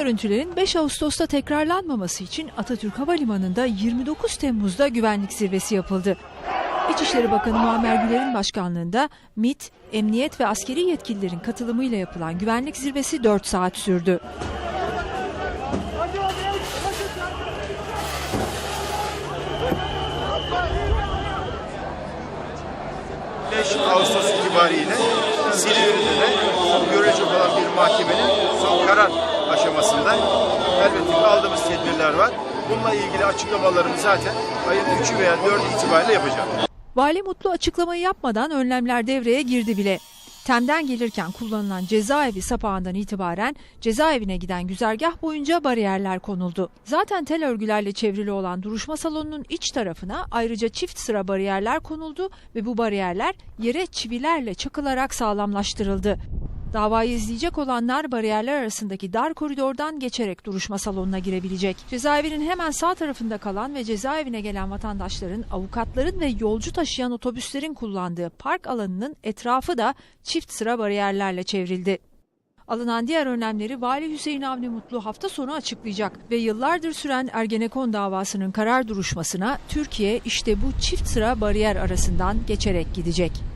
Görüntülerin 5 Ağustos'ta tekrarlanmaması için Atatürk Havalimanı'nda 29 Temmuz'da güvenlik zirvesi yapıldı. İçişleri Bakanı Muammer Güler'in başkanlığında MİT, emniyet ve askeri yetkililerin katılımıyla yapılan güvenlik zirvesi 4 saat sürdü. 5 Ağustos itibariyle Silivri'de de görülecek olan bir mahkemenin aşamasında elbette ki aldığımız tedbirler var. Bununla ilgili açıklamalarımı zaten ayın 3'ü veya 4'ü itibariyle yapacağım. Vali Mutlu açıklamayı yapmadan önlemler devreye girdi bile. Tem'den gelirken kullanılan cezaevi sapağından itibaren cezaevine giden güzergah boyunca bariyerler konuldu. Zaten tel örgülerle çevrili olan duruşma salonunun iç tarafına ayrıca çift sıra bariyerler konuldu ve bu bariyerler yere çivilerle çakılarak sağlamlaştırıldı. Davayı izleyecek olanlar bariyerler arasındaki dar koridordan geçerek duruşma salonuna girebilecek. Cezaevinin hemen sağ tarafında kalan ve cezaevine gelen vatandaşların, avukatların ve yolcu taşıyan otobüslerin kullandığı park alanının etrafı da çift sıra bariyerlerle çevrildi. Alınan diğer önlemleri Vali Hüseyin Avni Mutlu hafta sonu açıklayacak ve yıllardır süren Ergenekon davasının karar duruşmasına Türkiye işte bu çift sıra bariyer arasından geçerek gidecek.